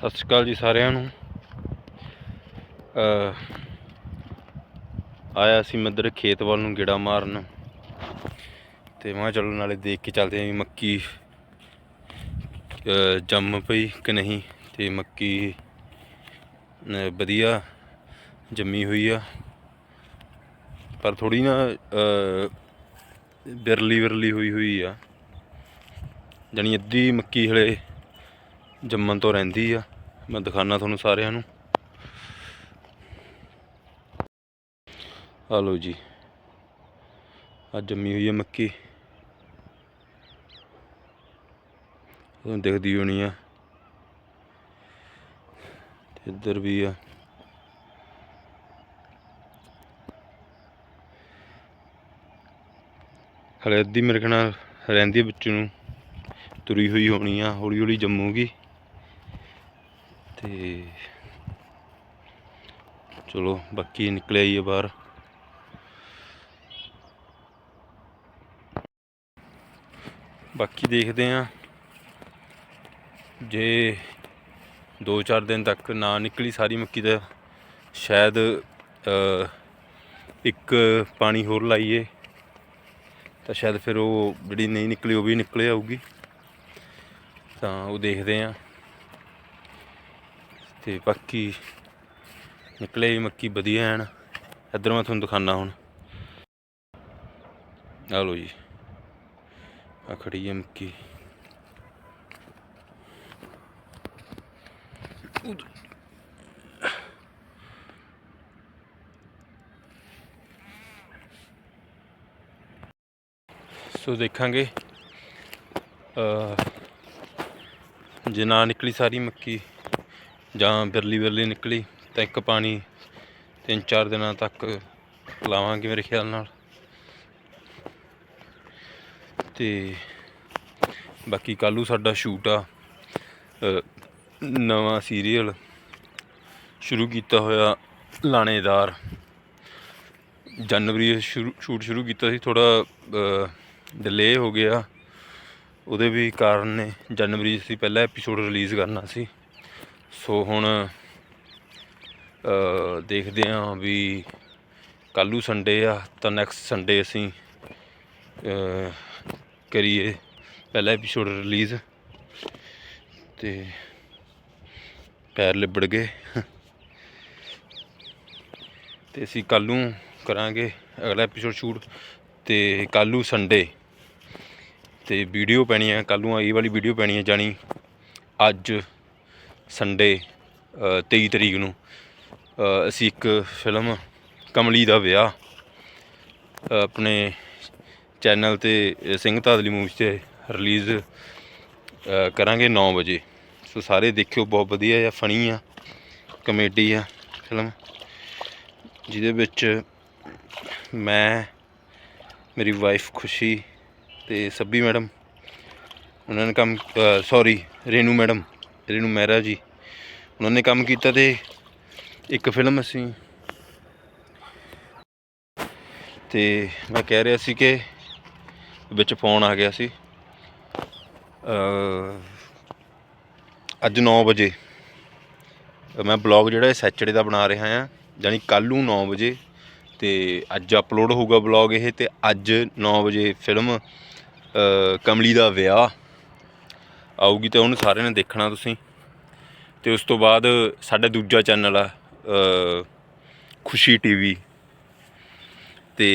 ਸਤਿ ਸ਼੍ਰੀ ਅਕਾਲ ਜੀ ਸਾਰਿਆਂ ਨੂੰ। ਆਇਆ ਸੀ ਮੈਂ ਇੱਧਰ ਖੇਤ ਵੱਲ ਨੂੰ ਗੇੜਾ ਮਾਰਨ। ਤੇ ਮੈਂ ਚਲੋ ਨਾਲੇ ਦੇਖ ਕੇ ਚੱਲਦੇ ਆਂ ਵੀ ਮੱਕੀ ਜੰਮ ਪਈ ਕਿ ਨਹੀਂ। ਤੇ ਮੱਕੀ ਵਧੀਆ ਜੰਮੀ ਹੋਈ ਆ। ਪਰ ਥੋੜੀ ਨਾ ਬਿਰਲੀ ਬਿਰਲੀ ਹੋਈ ਹੋਈ ਆ। ਜਾਣੀ ਅੱਧੀ ਮੱਕੀ ਹਲੇ ਜੰਮਣ ਤੋਂ ਰਹਿੰਦੀ ਆ। ਮੈਂ ਦਿਖਾਣਾ ਤੁਹਾਨੂੰ ਸਾਰਿਆਂ ਨੂੰ। ਆ ਲਓ ਜੀ। ਆ ਜੰਮੀ ਹੋਈ ਹੈ ਮੱਕੀ। ਤੁਹਾਨੂੰ ਦਿਖਦੀ ਹੋਣੀ ਆ। ਇੱਧਰ ਵੀ ਆ। ਹਲੇ ਅੱਧੀ ਮੇਰੇ ਖਿਆਲ ਰਹਿੰਦੀ ਆ ਵਿੱਚ ਨੂੰ। ਤੁਰੀ ਹੋਈ ਹੋਣੀ ਆ ਹੌਲੀ ਹੌਲੀ ਜੰਮੂਗੀ। ਤੇ ਚਲੋ, ਬਾਕੀ ਨਿਕਲਿਆ ਹੀ ਬਾਹਰ। ਬਾਕੀ ਦੇਖਦੇ ਆ ਜੇ 2-4 ਦਿਨ ਤੱਕ ਨਾ ਨਿਕਲੀ ਸਾਰੀ ਮੱਕੀ ਦਾ ਸ਼ਾਇਦ ਇੱਕ ਪਾਣੀ ਹੋਰ ਲਾਈਏ। ਤਾਂ ਸ਼ਾਇਦ ਫਿਰ ਉਹ ਜਿਹੜੀ ਨਹੀਂ ਨਿਕਲੀ ਉਹ ਵੀ ਨਿਕਲੇ ਆਊਗੀ। ਤਾਂ ਉਹ ਦੇਖਦੇ ਆ ਤੇ ਬਾਕੀ ਨਿਕਲੇ ਵੀ ਮੱਕੀ ਵਧੀਆ ਐਨ। ਇੱਧਰ ਮੈਂ ਤੁਹਾਨੂੰ ਦਿਖਾਣਾ ਹੁਣ। ਆ ਲਓ ਜੀ। ਆ ਖੜੀ ਹੈ ਮੱਕੀ। ਸੋ ਦੇਖਾਂਗੇ ਅ ਜੇ ਨਾ ਨਿਕਲੀ ਸਾਰੀ ਮੱਕੀ। ਜਾਂ ਬਿਰਲੀ ਬਿਰਲੀ ਨਿਕਲੀ ਤਾਂ ਇੱਕ ਪਾਣੀ ਤਿੰਨ ਚਾਰ ਦਿਨਾਂ ਤੱਕ ਲਾਵਾਂਗੇ ਮੇਰੇ ਖਿਆਲ ਨਾਲ। ਤੇ ਬਾਕੀ ਕੱਲੂ ਸਾਡਾ ਸ਼ੂਟ ਆ ਨਵਾਂ ਸੀਰੀਅਲ ਸ਼ੁਰੂ ਕੀਤਾ ਹੋਇਆ ਲਾਣੇਦਾਰ। ਜਨਵਰੀ ਸ਼ੁਰੂ, ਸ਼ੂਟ ਸ਼ੁਰੂ ਕੀਤਾ ਸੀ ਥੋੜਾ ਡਿਲੇ ਹੋ ਗਿਆ। ਉਹਦੇ ਵੀ ਕਾਰਨ ਨੇ, ਜਨਵਰੀ 'ਚ ਅਸੀਂ ਪਹਿਲਾ ਐਪੀਸੋਡ ਰਿਲੀਜ਼ ਕਰਨਾ ਸੀ। ਸੋ ਹੁਣ ਦੇਖਦੇ ਹਾਂ ਵੀ ਕੱਲੂ ਸੰਡੇ ਆ, ਤਾਂ ਨੈਕਸਟ ਸੰਡੇ ਅਸੀਂ ਕਰੀਏ ਪਹਿਲਾ ਐਪੀਸੋਡ ਰਿਲੀਜ਼ ਤੇ ਪੈਰ ਲਿਬੜ ਗਏ। ਤੇ ਅਸੀਂ ਕੱਲ੍ਹ ਨੂੰ ਕਰਾਂਗੇ ਅਗਲਾ ਐਪੀਸੋਡ ਸ਼ੂਟ ਤੇ ਕੱਲ੍ਹ ਨੂੰ ਸੰਡੇ ਤੇ ਵੀਡੀਓ ਪੈਣੀ ਹੈ ਕੱਲ੍ਹ ਨੂੰ ਇਹ ਵਾਲੀ ਵੀਡੀਓ ਪੈਣੀ ਹੈ ਜਾਣੀ ਅੱਜ। ਸੰਡੇ 23 ਤਰੀਕ ਨੂੰ ਅਸੀਂ ਇੱਕ ਫਿਲਮ, ਕਮਲੀ ਦਾ ਵਿਆਹ ਆਪਣੇ ਚੈਨਲ ਤੇ ਸਿੰਘ ਤਾਦਲੀ ਮੂਵੀਜ਼ ਤੇ ਰਿਲੀਜ਼ ਕਰਾਂਗੇ 9 ਵਜੇ। ਸੋ ਸਾਰੇ ਦੇਖਿਓ, ਬਹੁਤ ਵਧੀਆ ਆ ਫਨੀ ਆ ਕਮੇਡੀ ਆ ਫਿਲਮ ਜਿਹਦੇ ਵਿੱਚ ਮੈਂ, ਮੇਰੀ ਵਾਈਫ ਖੁਸ਼ੀ ਤੇ ਸੱਬੀ ਮੈਡਮ ਉਹਨਾਂ ਨੇ ਕੰਮ ਸੌਰੀ ਰੇਨੂ ਮੈਡਮ ਰੇਨੂ ਮਹਿਰਾ ਜੀ। ਉਹਨਾਂ ਨੇ ਕੰਮ ਕੀਤਾ ਤੇ ਇੱਕ ਫਿਲਮ ਅਸੀਂ। ਤੇ ਮੈਂ ਕਹਿ ਰਿਹਾ ਸੀ ਕਿ ਵਿੱਚ ਫੋਨ ਆ ਗਿਆ ਸੀ। ਅੱਜ 9 ਵਜੇ। ਮੈਂ ਬਲੌਗ ਜਿਹੜਾ ਸੈਚਰਡੇ ਦਾ ਬਣਾ ਰਿਹਾ ਹਾਂ ਯਾਨੀ ਕੱਲ੍ਹ ਨੂੰ 9 ਵਜੇ। ਤੇ ਅੱਜ ਅਪਲੋਡ ਹੋਊਗਾ ਬਲੌਗ ਇਹ ਤੇ ਅੱਜ 9 ਵਜੇ ਫਿਲਮ ਕਮਲੀ ਦਾ ਵਿਆਹ। ਆਊਗੀ ਤੇ ਉਹਨੂੰ ਸਾਰਿਆਂ ਨੇ ਦੇਖਣਾ ਤੁਸੀਂ। ਤੇ ਉਸ ਤੋਂ ਬਾਅਦ ਸਾਡਾ ਦੂਜਾ ਚੈਨਲ ਆ ਅ, ਖੁਸ਼ੀ ਟੀਵੀ। ਤੇ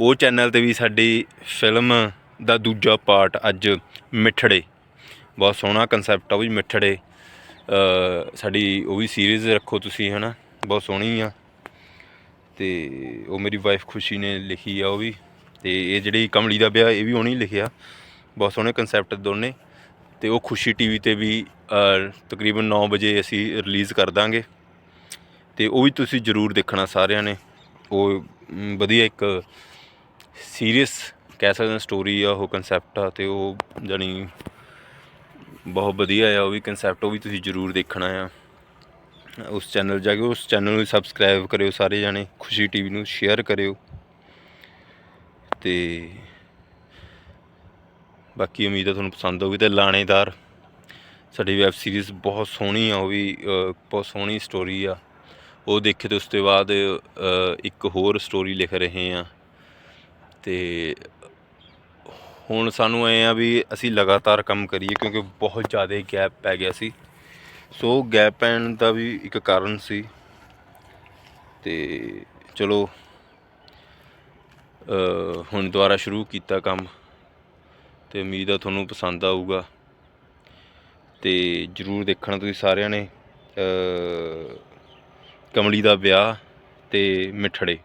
ਉਹ ਚੈਨਲ ਤੇ ਵੀ ਸਾਡੀ ਫਿਲਮ ਦਾ ਦੂਜਾ ਪਾਰਟ ਅੱਜ ਮਿੱਠੜੇ। ਬਹੁਤ ਸੋਹਣਾ ਕਨਸੈਪਟ ਆ ਉਹ ਵੀ ਮਿੱਠੜੇ। ਸਾਡੀ ਉਹ ਵੀ ਸੀਰੀਜ਼ ਰੱਖੋ ਤੁਸੀਂ ਹਨਾ? ਬਹੁਤ ਸੋਹਣੀ ਆ। ਤੇ ਉਹ ਮੇਰੀ ਵਾਈਫ ਖੁਸ਼ੀ ਨੇ ਲਿਖੀ ਆ ਉਹ ਵੀ। ਤੇ ਇਹ ਜਿਹੜੀ ਕਮਲੀ ਦਾ ਵਿਆਹ ਇਹ ਵੀ ਉਹਨੇ ਲਿਖਿਆ। ਬਹੁਤ ਸੋਹਣੇ ਕਨਸੈਪਟ ਦੋਨੇ। ਤੇ ਉਹ ਖੁਸ਼ੀ ਟੀਵੀ ਤੇ ਵੀ ਤਕਰੀਬਨ 9 ਵਜੇ ਅਸੀਂ ਰਿਲੀਜ਼ ਕਰ ਦਾਂਗੇ। ਤੇ ਉਹ ਵੀ ਤੁਸੀਂ ਜ਼ਰੂਰ ਦੇਖਣਾ ਸਾਰਿਆਂ ਨੇ। ਉਹ ਵਧੀਆ ਇੱਕ ਸੀਰੀਅਸ ਕਹਿ ਸਕਦੇ ਹਾਂ ਸਟੋਰੀ ਆ ਉਹ ਕਨਸੈਪਟ ਆ ਤੇ ਉਹ ਜਾਣੀ ਬਹੁਤ ਵਧੀਆ ਆ, ਉਹ ਵੀ ਕਨਸੈਪਟ ਉਹ ਵੀ ਤੁਸੀਂ ਜ਼ਰੂਰ ਦੇਖਣਾ ਆ। ਉਸ ਚੈਨਲ ਜਾ ਕੇ ਉਸ ਚੈਨਲ ਨੂੰ ਸਬਸਕ੍ਰਾਈਬ ਕਰਿਓ ਸਾਰੇ ਜਾਣੇ। ਖੁਸ਼ੀ ਟੀਵੀ ਨੂੰ ਸ਼ੇਅਰ ਕਰਿਓ। ਤੇ ਬਾਕੀ ਉਮੀਦ ਹੈ ਤੁਹਾਨੂੰ ਪਸੰਦ ਹੋਊਗੀ ਤੇ ਲਾਣੇਦਾਰ, ਸਾਡੀ ਵੈਬ ਸੀਰੀਜ਼ ਬਹੁਤ ਸੋਹਣੀ ਆ, ਉਹ ਵੀ ਬਹੁਤ ਸੋਹਣੀ ਸਟੋਰੀ ਆ। ਉਹ ਦੇਖੇ ਤੇ ਉਸ ਤੋਂ ਬਾਅਦ ਇੱਕ ਹੋਰ ਸਟੋਰੀ ਲਿਖ ਰਹੇ ਆ। ਤੇ ਹੁਣ ਸਾਨੂੰ ਐ ਆ ਵੀ ਅਸੀਂ ਲਗਾਤਾਰ ਕੰਮ ਕਰੀਏ ਕਿਉਂਕਿ ਬਹੁਤ ਜ਼ਿਆਦਾ ਗੈਪ ਪੈ ਗਿਆ ਸੀ। ਸੋ ਗੈਪ ਪੈਣ ਦਾ ਵੀ ਇੱਕ ਕਾਰਨ ਸੀ। ਤੇ ਚਲੋ ਹੁਣ ਦੁਬਾਰਾ ਸ਼ੁਰੂ ਕੀਤਾ ਕੰਮ। ਤੇ ਉਮੀਦ ਆ ਤੁਹਾਨੂੰ ਪਸੰਦ ਆਊਗਾ। ਤੇ ਜਰੂਰ ਦੇਖਣਾ ਤੁਸੀਂ ਸਾਰਿਆਂ ਨੇ ਕਮਲੀ ਦਾ ਵਿਆਹ ਤੇ ਮਿੱਠੜੇ।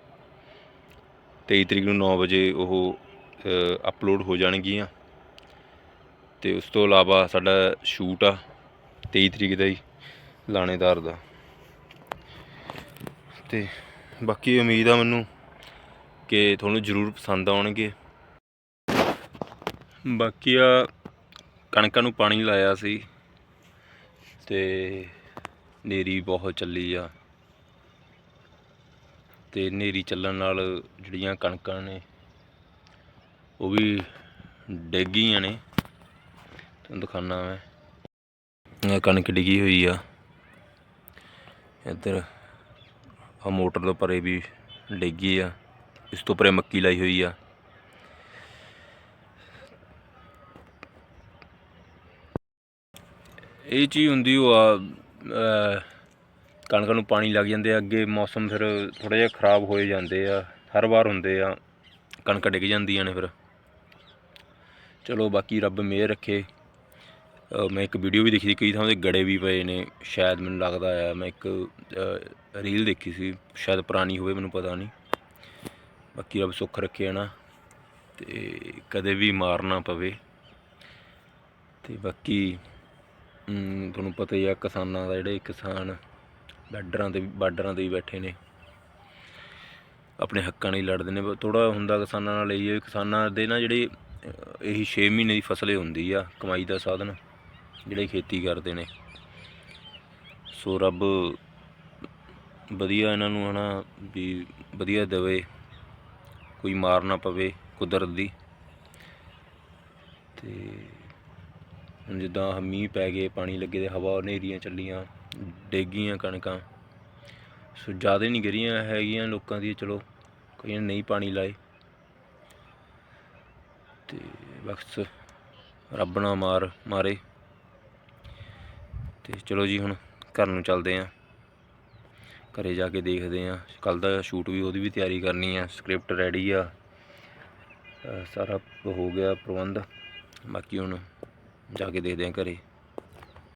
23 ਤਰੀਕ ਨੂੰ 9 ਵਜੇ ਉਹ ਅਪਲੋਡ ਹੋ ਜਾਣਗੀਆਂ। ਤੇ ਉਸ ਤੋਂ ਇਲਾਵਾ ਸਾਡਾ ਸ਼ੂਟ ਆ 23 ਤਰੀਕ ਦਾ ਹੀ, ਲਾਣੇਦਾਰ ਦਾ। ਤੇ ਬਾਕੀ ਉਮੀਦ ਆ ਮੈਨੂੰ ਕਿ ਤੁਹਾਨੂੰ ਜ਼ਰੂਰ ਪਸੰਦ ਆਉਣਗੇ। ਬਾਕੀ ਆ ਕਣਕਾਂ ਨੂੰ ਪਾਣੀ ਲਾਇਆ ਸੀ ਤੇ ਨੇਰੀ ਬਹੁਤ ਚੱਲੀ ਆ। ਤੇ ਨੇਰੀ ਚੱਲਣ ਨਾਲ ਜਿਹੜੀਆਂ ਕਣਕਾਂ ਨੇ, ਉਹ ਵੀ ਡਿੱਗ ਗਈਆਂ ਨੇ। ਤੁਹਾਨੂੰ ਦਿਖਾਣਾ ਮੈਂ। ਇਹ ਕਣਕ ਡਿੱਗੀ ਹੋਈ ਆ। ਇੱਧਰ ਆ ਮੋਟਰ ਦੇ ਪਰੇ ਵੀ ਡਿੱਗੀ ਆ। ਇਸ ਤੋਂ ਪਰੇ ਮੱਕੀ ਲਾਈ ਹੋਈ ਆ। ਇਹ ਚੀਜ਼ ਹੁੰਦੀ ਉਹ ਆ ਅਹ, ਕਣਕਾਂ ਨੂੰ ਪਾਣੀ ਲੱਗ ਜਾਂਦੇ ਆ ਅੱਗੇ ਮੌਸਮ ਫਿਰ ਥੋੜਾ ਜਿਹਾ ਖਰਾਬ ਹੋਏ ਜਾਂਦੇ ਆ ਹਰ ਵਾਰ ਹੁੰਦੇ ਆ ਕਣਕਾਂ ਡਿੱਗ ਜਾਂਦੀਆਂ ਨੇ ਫਿਰ। ਚਲੋ ਬਾਕੀ ਰੱਬ ਮਿਹਰ ਰੱਖੇ। ਮੈਂ ਇੱਕ ਵੀਡੀਓ ਵੀ ਦੇਖੀ ਸੀ ਕਈ ਥਾਂ ਤੇ ਗੜੇ ਵੀ ਪਏ ਨੇ ਸ਼ਾਇਦ ਮੈਨੂੰ ਲੱਗਦਾ ਆ ਮੈਂ ਇੱਕ ਰੀਲ ਦੇਖੀ ਸੀ ਸ਼ਾਇਦ ਪੁਰਾਣੀ ਹੋਵੇ ਮੈਨੂੰ ਪਤਾ ਨਹੀਂ। ਬਾਕੀ ਰੱਬ ਸੁੱਖ ਰੱਖੇ ਨਾ ਤੇ ਕਦੇ ਵੀ ਮਾਰਨਾ ਪਵੇ। ਤੇ ਬਾਕੀ ਤੁਹਾਨੂੰ ਪਤਾ ਹੀ ਆ, ਕਿਸਾਨਾਂ ਦਾ ਜਿਹੜੇ ਕਿਸਾਨ ਬਾਰਡਰਾਂ ਤੇ ਬਾਰਡਰਾਂ ਤੇ ਵੀ ਬੈਠੇ ਨੇ। ਆਪਣੇ ਹੱਕਾਂ ਲਈ ਲੜਦੇ ਨੇ ਥੋੜਾ ਹੁੰਦਾ ਕਿਸਾਨਾਂ ਨਾਲ ਇਹ ਹੈ ਕਿਸਾਨਾਂ ਦੇ ਨਾ ਜਿਹੜੇ ਇਹੀ 6 ਮਹੀਨੇ ਦੀ ਫਸਲ ਹੁੰਦੀ ਆ, ਕਮਾਈ ਦਾ ਸਾਧਨ, ਜਿਹੜੇ ਖੇਤੀ ਕਰਦੇ ਨੇ। ਸੋ ਰੱਬ ਵਧੀਆ ਇਹਨਾਂ ਨੂੰ ਹਨਾ ਵੀ ਵਧੀਆ ਦੇਵੇ, ਕੋਈ ਮਾਰ ਨਾ ਪਵੇ ਕੁਦਰਤ ਦੀ। ਤੇ ਹੁਣ ਜਿੱਦਾਂ ਮੀਂਹ ਪੈ ਗਏ, ਪਾਣੀ ਲੱਗੇ ਤੇ ਹਵਾ ਹਨੇਰੀਆਂ ਚੱਲੀਆਂ, ਡੇਗੀਆਂ ਕਣਕਾਂ। ਸੋ ਜ਼ਿਆਦਾ ਨਹੀਂ ਗਿਰੀਆਂ ਹੈਗੀਆਂ ਲੋਕਾਂ ਦੀ ਚਲੋ ਕਈਆਂ ਨੇ ਨਹੀਂ ਪਾਣੀ ਲਾਏ। ਤੇ ਬਸ ਰੱਬ ਨਾ ਮਾਰ, ਮਾਰੇ। ਤੇ ਚਲੋ ਜੀ, ਹੁਣ ਘਰ ਨੂੰ ਚੱਲਦੇ ਆਂ। ਘਰੇ ਜਾ ਕੇ ਦੇਖਦੇ ਆਂ। ਕੱਲ ਦਾ ਸ਼ੂਟ ਵੀ, ਉਹਦੀ ਵੀ ਤਿਆਰੀ ਕਰਨੀ ਆ, ਸਕ੍ਰਿਪਟ ਰੈਡੀ ਆ। ਸਾਰਾ ਹੋ ਗਿਆ ਪ੍ਰਬੰਧ। ਬਾਕੀ ਹੁਣ ਜਾ ਕੇ ਦੇਖਦੇ ਹਾਂ ਘਰ।